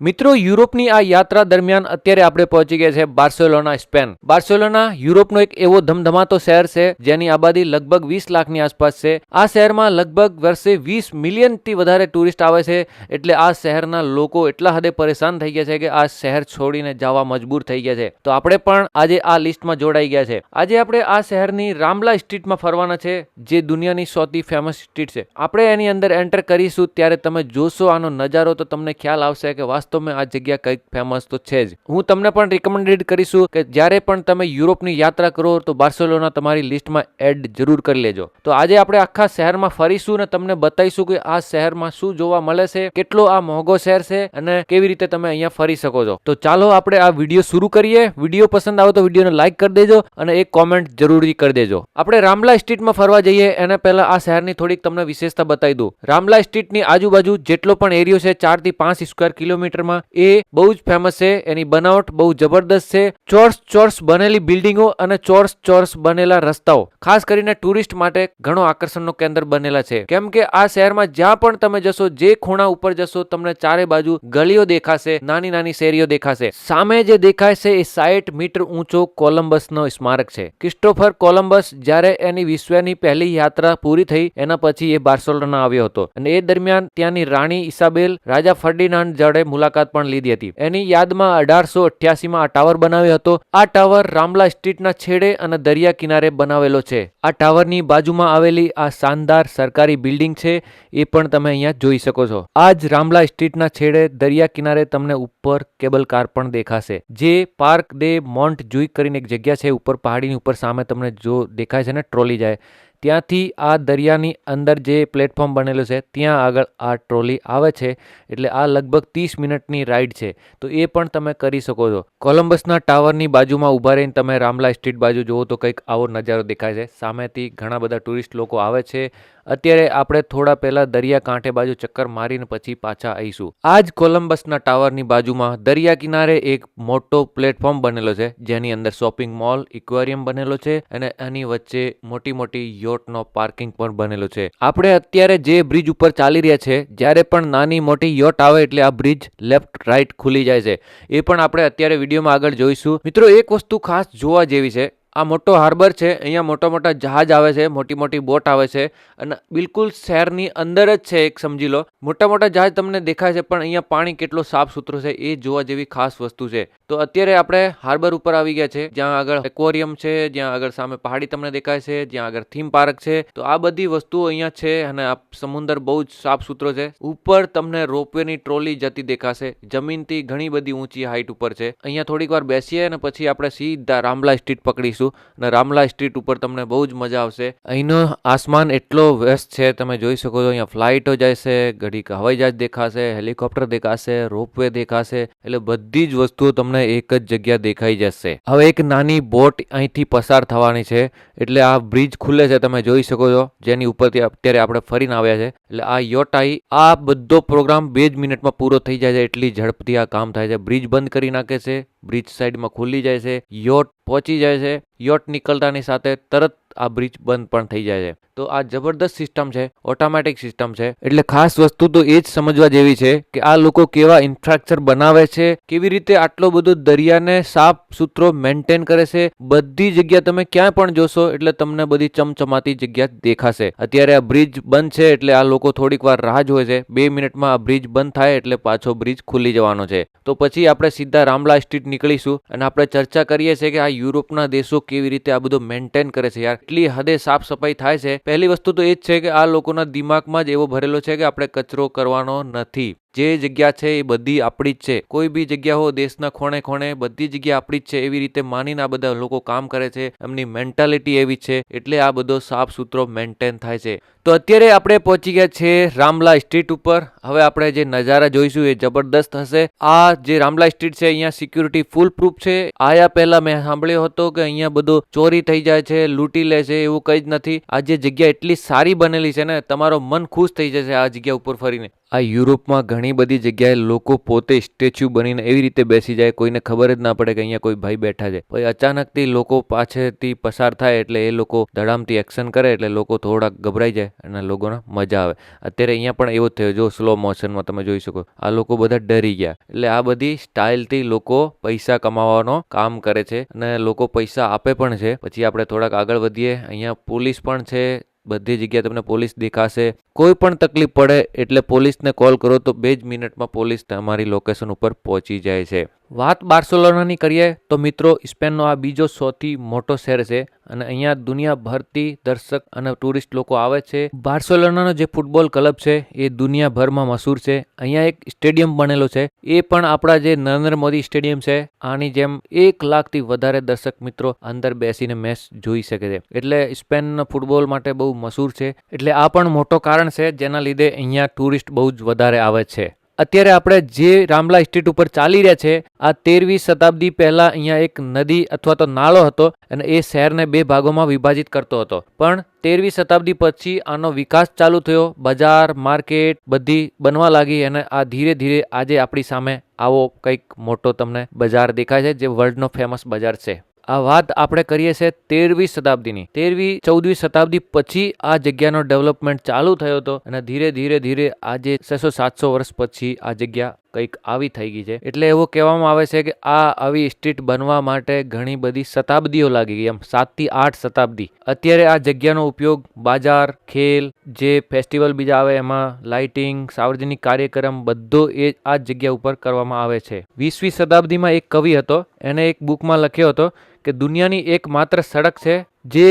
મિત્રો, યુરોપની આ યાત્રા દરમિયાન અત્યારે આપણે પહોંચી ગયા છે બાર્સેલોના, સ્પેન. બાર્સેલોના યુરોપનો એક એવો ધમધમાતો શહેર છે, જેની આબાદી લગભગ વીસ લાખની આસપાસ છે. આ શહેરમાં લગભગ વર્ષે વીસ મિલિયનથી વધારે ટુરિસ્ટ આવે છે, એટલે આ શહેરના લોકો એટલા હદે પરેશાન થઈ ગયા છે કે આ શહેર છોડીને જવા મજબૂર થઈ ગયા છે. તો આપણે પણ આજે આ લિસ્ટમાં જોડાઈ ગયા છે. આજે આપણે આ શહેરની રામલા સ્ટ્રીટમાં ફરવાના છે, જે દુનિયાની સૌથી ફેમસ સ્ટ્રીટ છે. આપણે એની અંદર એન્ટર કરીશું, ત્યારે તમે જોશો આનો નજારો, તો તમને ખ્યાલ આવશે કે વાસ્તવમાં આ જગ્યા કંઈક ફેમસ તો છે જ. હું તમને પણ રિકમેન્ડેડ કરીશું કે જ્યારે પણ તમે યુરોપની યાત્રા કરો તો બાર્સેલોના તમારી લિસ્ટમાં એડ જરૂર કરી લેજો. તો આજે આપણે આખા શહેરમાં ફરીશું અને તમને બતાવીશું કે આ શહેરમાં શું જોવા મળે છે, કેટલો આ મોંઘો શહેર છે અને કેવી રીતે તમે અહીંયા ફરી શકો છો. તો ચાલો આપણે આ વીડિયો શરૂ કરીએ. વીડિયો પસંદ આવે તો વિડીયોને લાઈક કરી દેજો અને એક કોમેન્ટ જરૂરી કરી દેજો. આપણે રામલા સ્ટ્રીટમાં ફરવા જઈએ, એના પહેલા આ શહેરની થોડીક તમને વિશેષતા બતાવી દઉં. રામલા સ્ટ્રીટની આજુબાજુ જેટલો પણ એરિયો છે, ચારથી પાંચ સ્ક્વેર કિલોમીટરમાં એ બહુ જ ફેમસ છે. એની બનાવટ બહુ જબરદસ્ત છે. ચોર્સ ચોર્સ બનેલી બિલ્ડિંગો અને ચોર્સ ચોર્સ બનેલા રસ્તાઓ, ખાસ કરીને ટુરિસ્ટ માટે ઘણો આકર્ષણનું કેન્દ્ર બનેલા છે. કેમ કે આ શહેરમાં જ્યાં પણ તમે જશો, જે ખૂણા ઉપર જશો, તમને ચારે બાજુ ગલીઓ દેખાશે, નાની નાની શેરીઓ દેખાશે. સામે જે દેખાય છે એ સાઠ મીટર ઊંચો કોલંબસનો સ્મારક છે. ક્રિસ્ટોફર કોલંબસ જ્યારે એની વિશ્વની પહેલી યાત્રા પૂરી થઈ, એના પછી એ બાર્સોલોના આવ્યો હતો. અને એ દરમિયાન ત્યાંની રાણી ઇસાબેલ, રાજા ફર્ડિનાન્ડ જડે મુલાકાત પણ લીધી હતી. એની યાદમાં અઢારસો અઠ્યાસીમાં આ ટાવર બનાવ્યો હતો. આ ટાવર રામલા સ્ટ્રીટના છેડે અને દરિયા કિનારે બનાવેલો છે. આ ટાવરની બાજુમાં આવેલી આ શાનદાર સરકારી બિલ્ડિંગ છે, એ પણ તમે અહીંયા જોઈ શકો છો. આ જ રામલા સ્ટ્રીટના છેડે દરિયા કિનારે તમને ઉપર કેબલ કાર પણ દેખાશે. જે પાર્ક દે મોન્ટ જુઈ કરીને એક જગ્યા છે, ઉપર પહાડીની ઉપર સામે તમને જો દેખાય છે ને, ટ્રોલી જાય. ત્યાંથી આ દરિયાની અંદર જે પ્લેટફોર્મ બનેલું છે, ત્યાં આગળ આ ટ્રોલી આવે છે, એટલે આ લગભગ ત્રીસ મિનિટની રાઈડ છે. તો એ પણ તમે કરી શકો છો. કોલંબસના ટાવરની બાજુમાં ઊભા રહીને તમે રામલા સ્ટ્રીટ બાજુ જુઓ તો કંઈક આવો નજારો દેખાય છે. સામેથી ઘણા બધા ટુરિસ્ટ લોકો આવે છે અત્યારે આપણે થોડા પહેલા દરિયા કાંઠે બાજુ ચક્કર મારીને પછી પાછા આવીશું આ જ કોલંબસના ટાવરની બાજુમાં દરિયા કિનારે એક મોટો પ્લેટફોર્મ બનેલો છે, જેની અંદર શોપિંગ મોલ, ઇક્વેરિયમ બનેલો છે અને એની વચ્ચે મોટી મોટી યોટનો પાર્કિંગ પણ બનેલો છે. આપણે અત્યારે જે બ્રિજ ઉપર ચાલી રહ્યા છે, જ્યારે પણ નાની મોટી યોટ આવે એટલે આ બ્રિજ લેફ્ટ રાઈટ ખુલી જાય છે. એ પણ આપણે અત્યારે વિડીયોમાં આગળ જોઈશું. મિત્રો, એક વસ્તુ ખાસ જોવા જેવી છે આ મોટો હાર્બર છે, અહીંયા મોટા મોટા જહાજ આવે છે, મોટી મોટી બોટ આવે છે અને બિલકુલ શહેરની અંદર જ છે એક સમજી લો. મોટા મોટા જહાજ તમને દેખાય છે, પણ અહીંયા પાણી કેટલો સાફ સુથરો છે એ જોવા જેવી ખાસ વસ્તુ છે. તો અત્યારે આપણે હાર્બર ઉપર આવી ગયા છે, જ્યાં આગળ એક્વોરિયમ છે, જ્યાં આગળ સામે પહાડી તમને દેખાય છે, જ્યાં આગળ થીમ પાર્ક છે. તો આ બધી વસ્તુઓ અહીંયા છે અને આ સમુદ્ર બહુ જ સાફ સુથરો છે. ઉપર તમને રોપવેની ટ્રોલી જતી દેખાશે. જમીનથી ઘણી બધી ઊંચી હાઈટ ઉપર છે. અહીંયા થોડીક વાર બેસીએ અને પછી આપણે સીધા રામલા સ્ટ્રીટ પકડીશું. અને રામલા સ્ટ્રીટ ઉપર તમને બહુ જ મજા આવશે. અહીંનો આસમાન એટલો વ્યસ્ત છે, તમે જોઈ શકો છો, અહીંયા ફ્લાઇટો છે ઘડીક હવાઈ જહાજ દેખાશે, હેલિકોપ્ટર દેખાશે, રોપવે દેખાશે, એટલે બધી જ વસ્તુઓ તમને એક જ જગ્યા દેખાઈ જશે. હવે એક નાની બોટ અહીંથી પસાર થવાની છે, એટલે આ બ્રિજ ખુલે છે, તમે જોઈ શકો છો, જેની ઉપરથી અત્યારે આપણે ફરીને આવ્યા છે, એટલે આ યોટાઈ, આ બધો પ્રોગ્રામ બે જ મિનિટમાં પૂરો થઈ જાય છે, એટલી ઝડપથી આ કામ થાય છે. બ્રિજ બંધ કરી નાખે છે, બ્રિજ સાઈડમાં ખુલી જાય છે, યોટ પહોંચી જાય છે. યોટ નીકળતાની સાથે તરત આ બ્રિજ બંધ પણ થઈ જાય છે. તો આ જબરદસ્ત સિસ્ટમ છે, ઓટોમેટિક સિસ્ટમ છે. એટલે ખાસ વસ્તુ તો એ જ સમજવા જેવી છે કે આ લોકો કેવા ઇન્ફ્રાસ્ટ્રક્ચર બનાવે છે, કેવી રીતે આટલો બધો દરિયાને સાફ સુથરો મેન્ટેન કરે છે. બધી જગ્યા તમે ક્યાંય પણ જોશો એટલે તમને બધી ચમચમાતી જગ્યા દેખાશે. અત્યારે આ બ્રિજ બંધ છે એટલે આ લોકો થોડીક વાર રાહ જોવે છે. બે મિનિટમાં આ બ્રિજ બંધ થાય એટલે પાછો બ્રિજ ખુલી જવાનો છે. તો પછી આપણે સીધા રામલા સ્ટ્રીટ નીકળીશું અને આપણે ચર્ચા કરીએ છીએ કે આ યુરોપના દેશો કેવી રીતે આ બધું મેન્ટેન કરે છે યાર. એટલી હદે સાફ સફાઈ થાય છે. પહેલી વસ્તુ તો એ જ છે કે આ લોકોના દિમાગમાં જ એવો ભરેલો છે કે આપણે કચરો કરવાનો નથી. જે જગ્યા છે એ બધી આપણી જ છે. કોઈ બી જગ્યા હો, દેશના ખૂણે ખૂણે બધી જગ્યા આપણી જ છે. એવી રીતે માનીને આ બધા લોકો કામ કરે છે. એમની મેન્ટાલિટી એવી છે. એટલે આ બધો સાફ સુથરો મેન્ટેન થાય છે. તો અત્યારે આપણે પહોંચી ગયા છે રામલા સ્ટ્રીટ ઉપર. હવે આપણે જે નજારા જોઈશું એ જબરદસ્ત હશે. આ જે રામલા સ્ટ્રીટ છે, અહીંયા સિક્યુરિટી ફૂલ પ્રૂફ છે. આયા પહેલા મેં સાંભળ્યો હતો કે અહીંયા બધું ચોરી થઈ જાય છે, લૂંટી લે છે, એવું કંઈ જ નથી. આ જે જગ્યા એટલી સારી બનેલી છે ને, તમારો મન ખુશ થઈ જશે આ જગ્યા ઉપર ફરીને. આ યુરોપમાં ઘણી બધી જગ્યાએ લોકો પોતે સ્ટેચ્યુ બનીને એવી રીતે બેસી જાય, કોઈને ખબર જ ના પડે કે અહીંયા કોઈ ભાઈ બેઠા છે. પછી અચાનકથી લોકો પાછળથી પસાર થાય એટલે એ લોકો ધડામથી એક્શન કરે એટલે લોકો થોડાક ગભરાઈ જાય અને લોકોને મજા આવે. અત્યારે અહીંયા પણ એવો થયો. જો સ્લો મોશનમાં તમે જોઈ શકો. આ લોકો બધા ડરી ગયા. એટલે આ બધી સ્ટાઇલથી લોકો પૈસા કમાવાનો કામ કરે છે અને લોકો પૈસા આપે પણ છે. પછી આપણે થોડાક આગળ વધીએ. અહીંયા પોલીસ પણ છે. બધી જગ્યાએ તમને પોલીસ દેખાશે. કોઈ પણ તકલીફ પડે એટલે પોલીસને કોલ કરો તો બે જ મિનિટમાં પોલીસ તમારી લોકેશન ઉપર પહોંચી જાય છે. વાત બાર્સેલોનાની કરીએ તો મિત્રો સ્પેનનો આ બીજો સૌથી મોટો શહેર છે અને અહીંયા દુનિયાભરથી દર્શક અને ટુરિસ્ટ લોકો આવે છે. બાર્સેલોનાનો જે ફૂટબોલ ક્લબ છે એ દુનિયાભરમાં મશહૂર છે. અહીંયા એક સ્ટેડિયમ બનેલો છે. એ પણ આપણા જે નરેન્દ્ર મોદી સ્ટેડિયમ છે, આની જેમ એક લાખથી વધારે દર્શક મિત્રો અંદર બેસીને મેચ જોઈ શકે છે. એટલે સ્પેન ફૂટબોલ માટે બહુ મશહૂર છે. એટલે આ પણ મોટો કારણ છે, જેના લીધે અહીંયા ટુરિસ્ટ બહુ જ વધારે આવે છે. અત્યારે આપણે જે રામલા સ્ટ્રીટ ઉપર ચાલી રહ્યા છે, આ તેરવી શતાબ્દી પહેલાં અહીંયા એક નદી અથવા તો નાળો હતો અને એ શહેરને બે ભાગોમાં વિભાજિત કરતો હતો. પણ તેરવી શતાબ્દી પછી આનો વિકાસ ચાલુ થયો, બજાર, માર્કેટ બધી બનવા લાગી અને આ ધીરે ધીરે આજે આપણી સામે આવો કંઈક મોટો તમને બજાર દેખાય છે, જે વર્લ્ડનો ફેમસ બજાર છે. આ વાત આપણે કરીએ છીએ તેરવી શતાબ્દીની. તેરવી ચૌદવી શતાબ્દી પછી આ જગ્યાનો ડેવલપમેન્ટ ચાલુ થયો હતો અને ધીરે ધીરે ધીરે આજે છસો સાતસો વર્ષ પછી આ જગ્યા કંઈક આવી થઈ ગઈ છે. એટલે એવું કહેવામાં આવે છે કે આ આવી સ્ટ્રીટ બનવા માટે ઘણી બધી શતાબ્દીઓ લાગી ગઈ. એમ સાતથી આઠ શતાબ્દી. અત્યારે આ જગ્યાનો ઉપયોગ બાજાર, ખેલ, જે ફેસ્ટિવલ બીજા આવે એમાં લાઇટિંગ સાર્વજનિક કાર્યક્રમ બધો એ આ જગ્યા ઉપર કરવામાં આવે છે. વીસમી શતાબ્દીમાં એક કવિ હતો, એને એક બુકમાં લખ્યો હતો કે દુનિયાની એક માત્ર સડક છે જે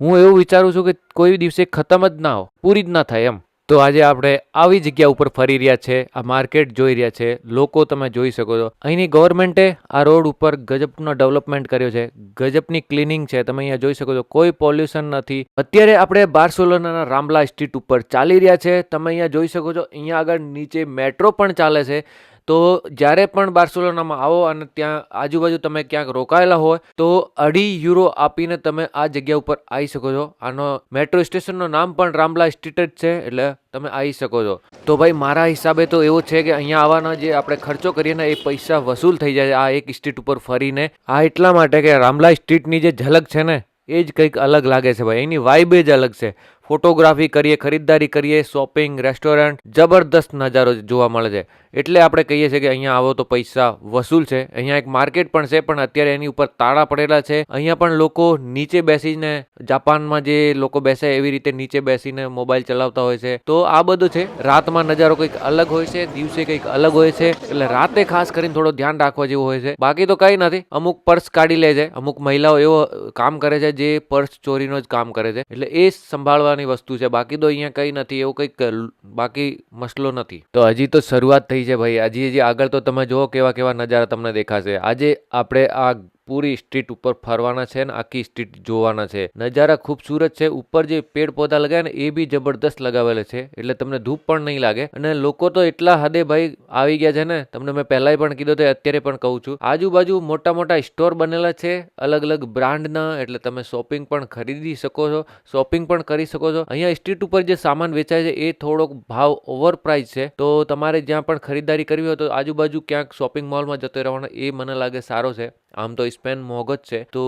હું એવું વિચારું છું કે કોઈ દિવસે ખતમ જ ના હો, પૂરી જ ના થાય એમ. તો આજે આપણે આવી જગ્યા ઉપર ફરી રહ્યા છે, આ માર્કેટ જોઈ રહ્યા છે, લોકો તમે જોઈ શકો છો. અહીંની ગવર્મેન્ટે આ રોડ ઉપર ગજબનો ડેવલપમેન્ટ કર્યો છે, ગજબની ક્લિનિંગ છે, તમે અહીંયા જોઈ શકો છો, કોઈ પોલ્યુશન નથી. અત્યારે આપણે બાર્સોલોનાના રામલા સ્ટ્રીટ ઉપર ચાલી રહ્યા છે, તમે અહીંયા જોઈ શકો છો, અહીંયા આગળ નીચે મેટ્રો પણ ચાલે છે. તો જ્યારે પણ બાર્સેલોનામાં આવો અને ત્યાં આજુબાજુ તમે ક્યાંક રોકાયેલા હોય, તો અઢી યુરો આપીને તમે આ જગ્યા ઉપર આવી શકો છો. આનો મેટ્રો સ્ટેશનનું નામ પણ રામલા સ્ટ્રીટ જ છે, એટલે તમે આવી શકો છો. તો ભાઈ, મારા હિસાબે તો એવું છે કે અહીંયા આવવાના જે આપણે ખર્ચો કરીએ ને એ પૈસા વસૂલ થઈ જાય આ એક સ્ટ્રીટ ઉપર ફરીને. આ એટલા માટે કે રામલા સ્ટ્રીટની જે ઝલક છે ને, એ જ કંઈક અલગ લાગે છે ભાઈ. એની વાઇબ જ અલગ છે. ફોટોગ્રાફી કરીએ, ખરીદદારી કરીએ, શોપિંગ, રેસ્ટોરન્ટ, જબરદસ્ત નજારો જોવા મળે છે. એટલે આપણે કહીએ છીએ કે અહીંયા આવો તો પૈસા વસૂલ છે. અહીંયા એક માર્કેટ પણ છે, પણ અત્યારે એની ઉપર તાળા પડેલા છે. અહીંયા પણ લોકો નીચે બેસીને, જાપાનમાં જે લોકો બેસે એવી રીતે નીચે બેસીને મોબાઈલ ચલાવતા હોય છે. તો આ બધું છે. રાતમાં નજારો કંઈક અલગ હોય છે, દિવસે કંઈક અલગ હોય છે. એટલે રાતે ખાસ કરીને થોડો ધ્યાન રાખવા જેવું હોય છે. બાકી તો કંઈ નથી. અમુક પર્સ કાઢી લે છે. અમુક મહિલાઓ એવો કામ કરે છે, જે પર્સ ચોરીનો જ કામ કરે છે. એટલે એ સંભાળવાની વસ્તુ છે. બાકી તો અહીંયા કંઈ નથી, એવું કંઈક બાકી મસલો નથી. તો હજી તો શરૂઆત થઈ છે ભાઈ. હજી હજી આગળ તો તમે જુઓ કેવા કેવા નજારા તમને દેખાશે. આજે આપણે આ પૂરી સ્ટ્રીટ ઉપર ફરવાના છે ને આખી સ્ટ્રીટ જોવાના છે. નજારા ખૂબસૂરત છે. ઉપર જે પેડ પૌધા લગાવ્યા ને, એ બી જબરદસ્ત લગાવેલા છે. એટલે તમને ધૂપ પણ નહીં લાગે. અને લોકો તો એટલા હદે ભાઈ આવી ગયા છે ને, તમને મેં પહેલાંય પણ કીધું તો અત્યારે પણ કહું છું. આજુબાજુ મોટા મોટા સ્ટોર બનેલા છે, અલગ અલગ બ્રાન્ડના, એટલે તમે શોપિંગ પણ ખરીદી શકો છો. શોપિંગ પણ કરી શકો છો. અહીંયા સ્ટ્રીટ ઉપર જે સામાન વેચાય છે, એ થોડોક ભાવ ઓવર પ્રાઇસ છે. તો તમારે જ્યાં પણ ખરીદારી કરવી હોય તો આજુબાજુ ક્યાંક શોપિંગ મોલમાં જતો રહેવાનો, એ મને લાગે સારો છે. આમ તો સ્પેન મોંઘો જ છે, તો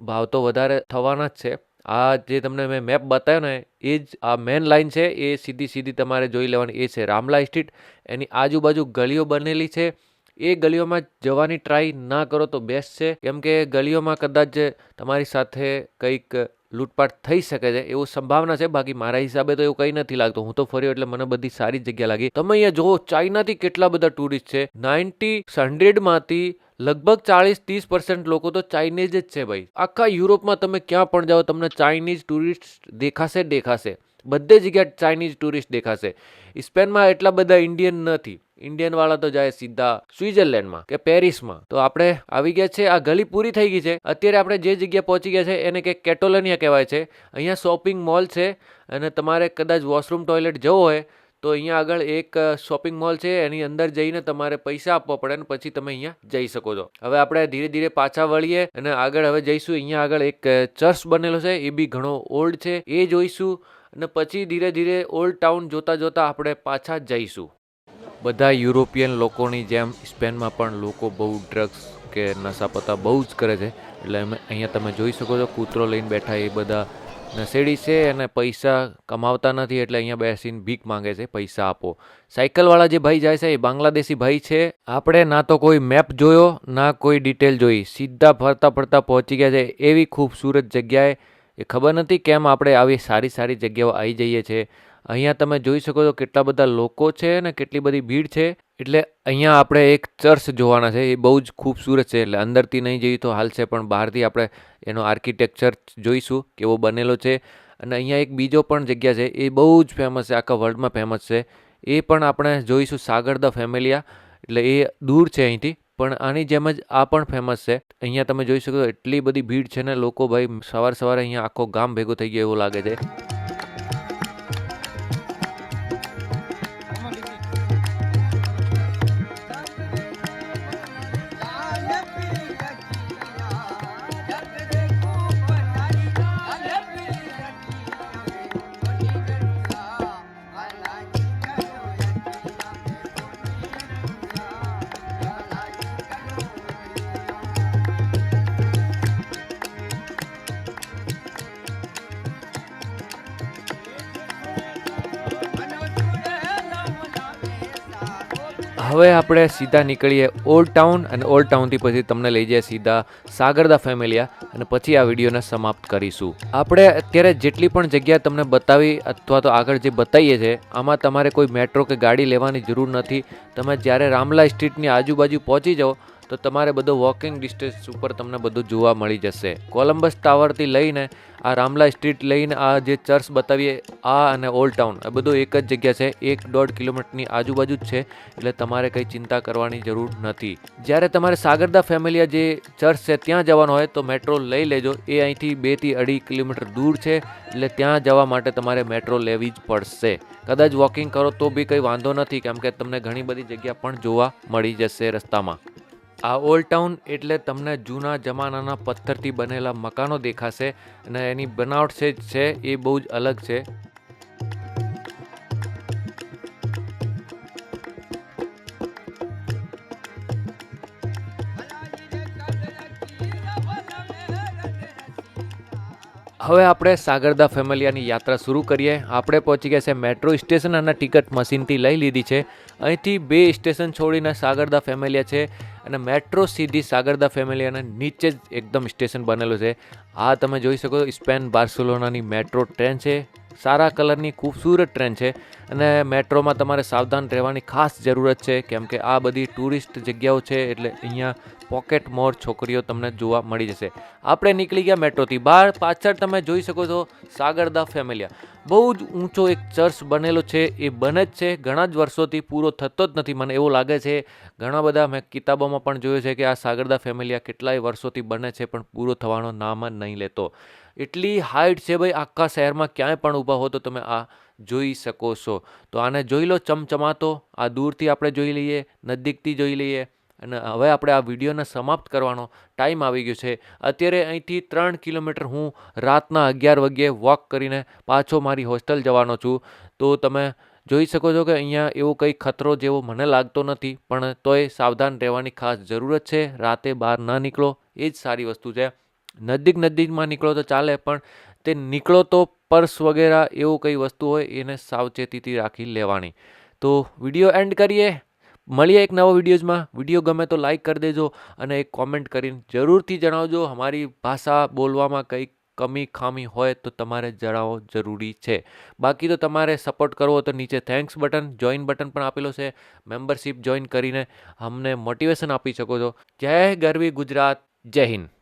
ભાવ તો વધારે થવાના જ છે. આ જે તમને મેં મેપ બતાવ્યો ને, એ જ આ મેન લાઈન છે, એ સીધી સીધી તમારે જોઈ લેવાની, એ છે રામલા સ્ટ્રીટ એની આજુબાજુ ગલીઓ બનેલી છે. એ ગલીઓમાં જવાની ટ્રાય ના કરો તો બેસ્ટ છે. કેમ કે ગલીઓમાં કદાચ તમારી સાથે કંઈક લૂંટપાટ થઈ શકે છે, એવું સંભાવના છે. બાકી મારા હિસાબે તો એવું કંઈ નથી લાગતું. હું તો ફર્યો એટલે મને બધી સારી જગ્યા લાગી. તમે અહીંયા જુઓ, ચાઇનાથી કેટલા બધા ટુરિસ્ટ છે. નાઇન્ટી હંડ્રેડમાંથી લગભગ ચાળીસ ત્રીસ પર્સન્ટ લોકો તો ચાઇનીઝ જ છે ભાઈ. આખા યુરોપમાં તમે ક્યાં પણ જાઓ, તમને ચાઇનીઝ ટુરિસ્ટ દેખાશે દેખાશે. બધે જગ્યાએ ચાઇનીઝ ટુરિસ્ટ દેખાશે. સ્પેનમાં એટલા બધા ઇન્ડિયન નથી. ઇન્ડિયન વાળા તો જાય સીધા સ્વિટરલેન્ડમાં કે પેરિસમાં તો આપણે આવી ગયા છે, આ ગલી પૂરી થઈ ગઈ છે. અત્યારે આપણે જે જગ્યા પહોંચી ગયા છે, એને કે કેટોલોનિયા કહેવાય છે. અહીંયા શોપિંગ મોલ છે અને તમારે કદાચ વોશરૂમ ટોયલેટ જવો હોય તો અહીંયા આગળ એક શોપિંગ મોલ છે, એની અંદર જઈને તમારે પૈસા આપવા પડે અને પછી તમે અહીંયા જઈ શકો છો. હવે આપણે ધીરે ધીરે પાછા વળીએ અને આગળ હવે જઈશું. અહીંયા આગળ એક ચર્ચ બનેલો છે, એ બી ઘણો ઓલ્ડ છે. એ જોઈશું અને પછી ધીરે ધીરે ઓલ્ડ ટાઉન જોતા જોતા આપણે પાછા જઈશું. બધા યુરોપિયન લોકોની જેમ સ્પેનમાં પણ લોકો બહુ ડ્રગ્સ કે નશાપતા બહુ જ કરે છે. એટલે અમે અહીંયા તમે જોઈ શકો છો, કૂતરો લઈને બેઠા એ બધા નશેડી છે અને પૈસા કમાવતા નથી એટલે અહીંયા બેસીને ભીખ માંગે છે, પૈસા આપો. સાયકલવાળા જે ભાઈ જાય છે, એ બાંગ્લાદેશી ભાઈ છે. આપણે ના તો કોઈ મેપ જોયો, ના કોઈ ડિટેલ જોઈ. સીધા ફરતા ફરતા પહોંચી ગયા છે. એવી ખૂબસૂરત જગ્યાએ, એ ખબર નથી કેમ આપણે આવી સારી સારી જગ્યાઓ આવી જઈએ છીએ અહીંયા તમે જોઈ શકો છો કેટલા બધા લોકો છે અને કેટલી બધી ભીડ છે. એટલે અહીંયા આપણે એક ચર્ચ જોવાના છે, એ બહુ જ ખૂબસૂરત છે. એટલે અંદરથી નહીં જઈએ તો હાલશે પણ બહારથી આપણે એનો આર્કિટેક્ચર જોઈશું, કેવો બનેલો છે. અને અહીંયા એક બીજો પણ જગ્યા છે, એ બહુ જ ફેમસ છે, આખા વર્લ્ડમાં ફેમસ છે. એ પણ આપણે જોઈશું સાગર ધ ફેમિલિયા, એટલે એ દૂર છે અહીંથી, પણ આની જેમ જ આ પણ ફેમસ છે. અહીંયા તમે જોઈ શકો એટલી બધી ભીડ છે ને, લોકો ભાઈ સવાર સવારે અહીંયા આખો ગામ ભેગો થઈ ગયો એવું લાગે છે. હવે આપણે સીધા નીકળીએ ઓલ્ડ ટાઉન અને ઓલ્ડ ટાઉનથી પછી તમને લઈ જઈએ સીધા સાગરદા ફેમિલિયા અને પછી આ વિડીયોને સમાપ્ત કરીશું. આપણે અત્યારે જેટલી પણ જગ્યા તમને બતાવી અથવા તો આગળ જે બતાવીએ છીએ આમાં તમારે કોઈ મેટ્રો કે ગાડી લેવાની જરૂર નથી. તમે જ્યારે રામલા સ્ટ્રીટની આજુબાજુ પહોંચી જાઓ તો તમારે બધું વોકિંગ ડિસ્ટન્સ ઉપર તમને બધું જોવા મળી જશે. કોલંબસ ટાવરથી લઈને આ રામલા સ્ટ્રીટ લઈને આ જે ચર્ચ બતાવીએ, આ અને ઓલ્ડ ટાઉન આ બધું એક જ જગ્યા છે. એક દોઢ કિલોમીટરની આજુબાજુ જ છે, એટલે તમારે કંઈ ચિંતા કરવાની જરૂર નથી. જ્યારે તમારે સાગરદા ફેમિલિયા જે ચર્ચ છે, ત્યાં જવાનું હોય તો મેટ્રો લઈ લેજો. એ અહીંથી બેથી અઢી કિલોમીટર દૂર છે, એટલે ત્યાં જવા માટે તમારે મેટ્રો લેવી જ પડશે. કદાચ વોકિંગ કરો તો બી કંઈ વાંધો નથી, કેમ કે તમને ઘણી બધી જગ્યા પણ જોવા મળી જશે રસ્તામાં. આ ઓલ્ડ ટાઉન એટલે તમને જૂના જમાનાના પથ્થરથી બનેલા મકાનો દેખાશે અને એની બનાવટ છે એ બહુ જ અલગ છે. હવે આપણે સાગરદા ફેમિલિયાની યાત્રા શરૂ કરીએ. આપણે પહોંચી ગયા છે મેટ્રો સ્ટેશન અને ટિકિટ મશીનથી લઈ લીધી છે. અહીંથી બે સ્ટેશન છોડીને સાગરદા ફેમિલિયા છે અને મેટ્રો સીધી સાગરદા ફેમિલિયાના નીચે જ એકદમ સ્ટેશન બનેલું છે. આ તમે જોઈ શકો સ્પેન બાર્સેલોનાની મેટ્રો ટ્રેન છે. સારા કલરની ખૂબસૂરત ટ્રેન છે અને મેટ્રોમાં તમારે સાવધાન રહેવાની ખાસ જરૂરત છે, કેમ કે આ બધી ટુરિસ્ટ જગ્યાઓ છે એટલે અહીંયા પોકેટ મોર છોકરીઓ તમને જોવા મળી જશે. આપણે નીકળી ગયા મેટ્રોથી. બહાર પાછળ તમે જોઈ શકો છો સાગરદા ફેમિલિયા. બહુ જ ઊંચો એક ચર્ચ બનેલો છે, એ બને જ છે. ઘણા જ વર્ષોથી પૂરો થતો જ નથી. મને એવું લાગે છે, ઘણા બધા મેં કિતાબોમાં પણ જોયું છે કે આ સાગરદા ફેમિલિયા કેટલાય વર્ષોથી બને છે, પણ પૂરો થવાનો નામ જ નહીં લેતો. એટલી હાઇટ છે ભાઈ, આખા શહેરમાં ક્યાંય પણ ઊભા હો તો તમે આ જોઈ શકો છો. તો આને જોઈ લો, ચમચમાતો. આ દૂરથી આપણે જોઈ લઈએ, નજીકથી જોઈ લઈએ. અને હવે આપણે આ વિડીયોને સમાપ્ત કરવાનો ટાઈમ આવી ગયો છે. અત્યારે અહીંથી ત્રણ કિલોમીટર હું રાતના અગિયાર વાગ્યે વોક કરીને પાછો મારી હોસ્ટેલ જવાનો છું. તો તમે જોઈ શકો છો કે અહીંયા એવો કંઈ ખતરો જેવો મને લાગતો નથી, પણ તોય સાવધાન રહેવાની ખાસ જરૂરત છે. રાતે બહાર ન નીકળો, એ જ સારી વસ્તુ છે. નજીક નજીકમાં નીકળો તો ચાલે, પણ તે નીકળો તો પર્સ વગેરે એવું કંઈ વસ્તુ હોય એને સાવચેતીથી રાખી લેવાની. તો વીડિયો એન્ડ કરીએ. મળીએ એક નવો વિડીયોઝમાં. વીડિયો ગમે તો લાઈક કરી દેજો અને એક કોમેન્ટ કરીને જરૂરથી જણાવજો. અમારી ભાષા બોલવામાં કંઈક કમી ખામી હોય તો તમારે જણાવવો જરૂરી છે. બાકી તો તમારે સપોર્ટ કરવો તો નીચે થેન્ક્સ બટન, જોઈન બટન પણ આપેલો છે. મેમ્બરશિપ જોઈન કરીને અમને મોટિવેશન આપી શકો છો. જય ગરવી ગુજરાત. જય હિન્દ.